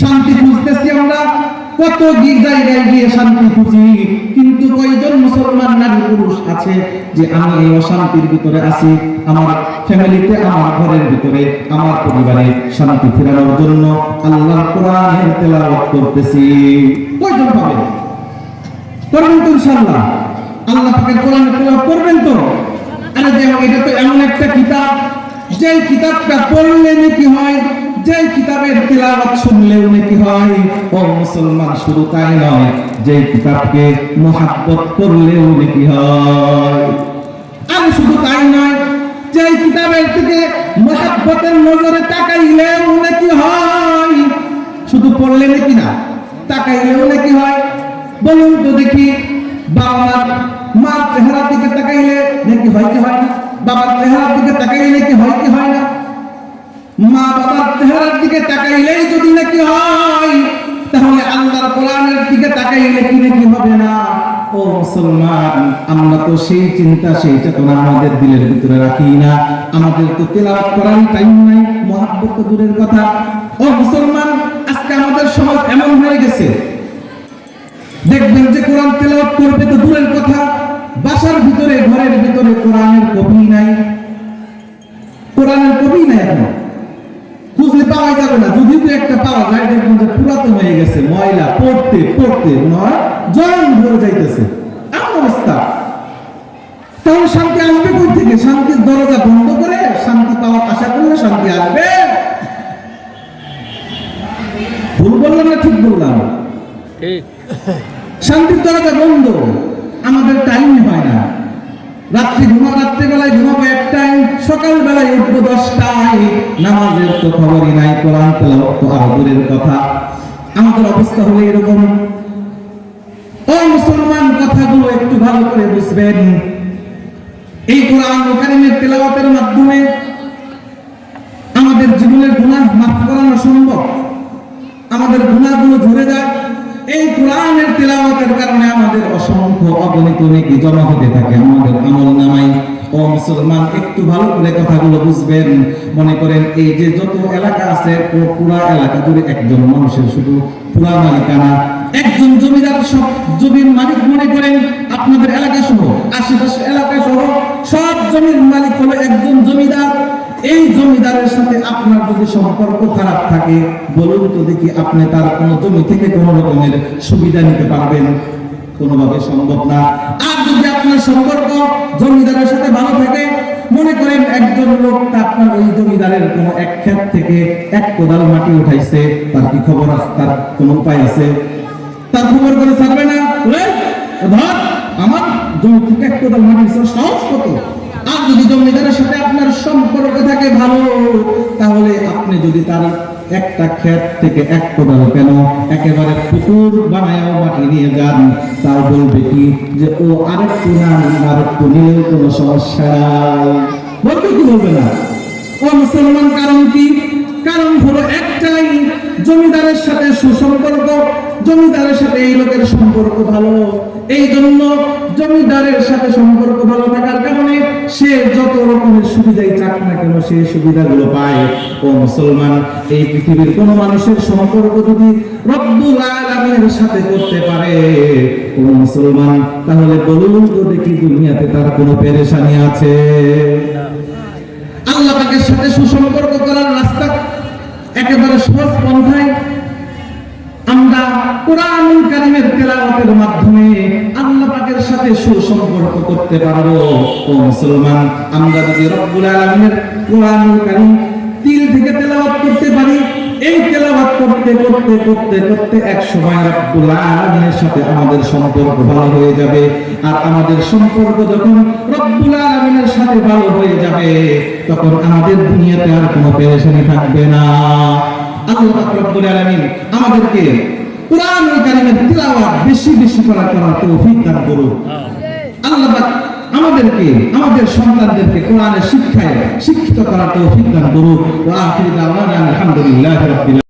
শান্তি খুঁজতেছি আমরা। কত জায়গায় গিয়ে শান্তি খুঁজি, কিন্তু কয়জন মুসলমান নারী পুরুষ আছে যে আমি এই অশান্তির ভিতরে আছি? আমার ফ্যামিলিতে, আমার ঘরের ভিতরে, আমার পরিবারে শান্তি ফেরানোর জন্য আল্লাহর কোরআনের তেলাওয়াত করতেছি। কয়জন পাবে করবেন তো ইনশাআল্লাহ। আল্লাহ পাকের কোরআন তেলাওয়াত করবেন তো? আরে যে, এটা তো এমন একটা কিতাব যে কিতাবটা পড়লে নাকি হয় যে কিতাবের তেলাওয়াত শুনলেও নাকি হয়? ও মুসলমান, শুধু তাই নয় যে কিতাবকে মহাব্বত করলেও নাকি হয়? আর শুধু তাই নয় যে কিতাবের থেকে মহাব্বতের নজরে তাকাইলেও নাকি হয়? শুধু পড়লে নাকি না তাকাইলেও নাকি হয়? বলুন তো দেখি, বাবার মার চেহারা দিকে তাকাইলে নাকি হয় কি হয়? না বাবার চেহারার দিকে তাকাইলে নাকি হয় কি হয়? মা বাবার চেহারার দিকে তাকাইলেই যদি নাকি হয়, তাহলে আল্লাহর কোরআনের দিকে তাকাইলে কি নাকি হবে না? ও মুসলমান, আমরা তো সেই চিন্তা, সেই চেতনা আমাদের দিলের ভিতরে রাখি না। আমাদের তো তেলাওয়াত করার টাইম নাই, মহাব্বত তো দূরের কথা। ও মুসলমান, আজকে আমাদের সমাজ এমন হয়ে গেছে। দেখবেন যে কোরআন তেলাওয়াত করবে তো দূরের কথা, বাসার ভিতরে, ঘরের ভিতরে কোরআনের কপি নাই। কোরআনের কপি নাই এখন। পাওয়া যাবে না। যদিও তো একটা পাওয়া যায় দেখবেন যে পুরাতন হয়ে গেছে ময়লা পড়তে পড়তে নয় জং ধরে যাইতেছে। এমন অবস্থা। তাহলে শান্তি আসবে কই থেকে? শান্তির দরজা বন্ধ করে শান্তি পাওয়ার আশা করলে শান্তি আসবে। ভুল বললাম না ঠিক বললাম? শান্তির দরজা বন্ধ। আমাদের টাইম হয় না। রাত্রি ঘুমা রাত্রি বেলায় ঘুমাবো একটাই সকাল বেলায় উঠবো দশটায়। নামাজের তো খবরই নাই, কোরআন তেলাওয়াত তো আরও কথা। আমাদের অবস্থা হলো এরকম। ও মুসলমান, কথাগুলো একটু ভালো করে বুঝবেন। এই কোরআন কারিমের তেলাওয়াতের মাধ্যমে আমাদের জীবনের গুনাহ মাফ করানো সম্ভব। আমাদের গুণাগুলো ঝরে যায়। এই কোরআনের তেলাওয়াতের কারণে আমাদের অসংখ্য অগণিত নেকি জমা হতে থাকে, আমাদের আমল নামাই ও মুসলমান, একটু ভালো করে কথাগুলো বুঝবেন। মনে করেন এই যে যত এলাকা আছে, ও পুরা এলাকা জুড়ে একজন মানুষের শুধু পুরা মালিকানা। একজন জমিদার সব জমির মালিক মনে করেন আপনাদের এলাকা সহ আশেপাশে এলাকা সহ সব জমির মালিক হলো একজন জমিদার এই জমিদারের সাথে আপনার যদি সম্পর্ক খারাপ থাকে, বলুন তো দেখি আপনি তার কোন জমি থেকে কোন রকমের সুবিধা নিতে পারবেন। কোনোভাবে সম্ভব না। আর যদি আপনার সম্পর্ক জমিদারের সাথে ভালো থাকে, মনে করেন একজন লোক আপনার ওই জমিদারের কোন এক ক্ষেত থেকে এক কোদাল মাটি উঠাইছে, তার কি খবর আছে? তার কোন উপায় আছে? তার খবর করে ছাড়বে না? ধর, আমার জমি থেকে এক কোদাল মাটি সাহস কত? যদি জমিদারের সাথে আপনার সম্পর্ক থাকে ভালো, তাহলে আপনি যদি তার একটা ক্ষেত থেকে এক কোদাল কেন একেবারে পুকুর বানায়াও মাটি নিয়ে যান, তাও বলবে কি যে, ও আরেকটু না আরেকটু নিলেও কোনো সমস্যা নাই। বলবে কি বলবে না? ও মুসলমান কারণ কি? কারণ হলো একটাই, জমিদারের সাথে সুসম্পর্ক জমিদারের সাথে এই লোকের সম্পর্ক ভালো? এই জন্য জমিদারের সাথে সম্পর্ক ভালো থাকার কারণে সে যত রকমের সুবিধাই চাক না কেন, সে সুবিধাগুলো পায়। ও মুসলমান, এই পৃথিবীর কোন মানুষের সম্পর্ক যদি সাথে করতে পারে, ও মুসলমান, তাহলে বলুন তো দেখি দুনিয়াতে তার কোনো পেরেশানি আছে? আল্লাহ পাকের সাথে সুসম্পর্ক করার রাস্তা একেবারে সহজ পন্থায় তেলাওয়াতের মাধ্যমে আল্লাহ পাকের সাথে সুসম্পর্ক করতে পারব। ও মুসলমান, আমরা যদি রব্বুল আলামিনের তিল থেকে তেলাওয়াত করতে পারি, এই করতে করতে করতে করতে এক সময় রব্বুল সাথে আমাদের সম্পর্ক ভালো হয়ে যাবে। আর আমাদের সম্পর্ক যখন রব্বুল আলামিনের সাথে ভালো হয়ে যাবে, তখন আমাদের দুনিয়াতে আর কোনো পেরেশানি থাকবে না। আল্লাহ রব্বুল আলামিন আমাদেরকে কোরআন কারীমের তিলাওয়াত বেশি বেশি করা করার তৌফিক দান করুন। আল্লাহ পাক আমাদেরকে আমাদের সন্তানদেরকে কোরআনের শিক্ষায় শিক্ষিত করার তৌফিক দান করুন। ওয়া আখির দাওয়ানা আলহামদুলিল্লাহি রাব্বিল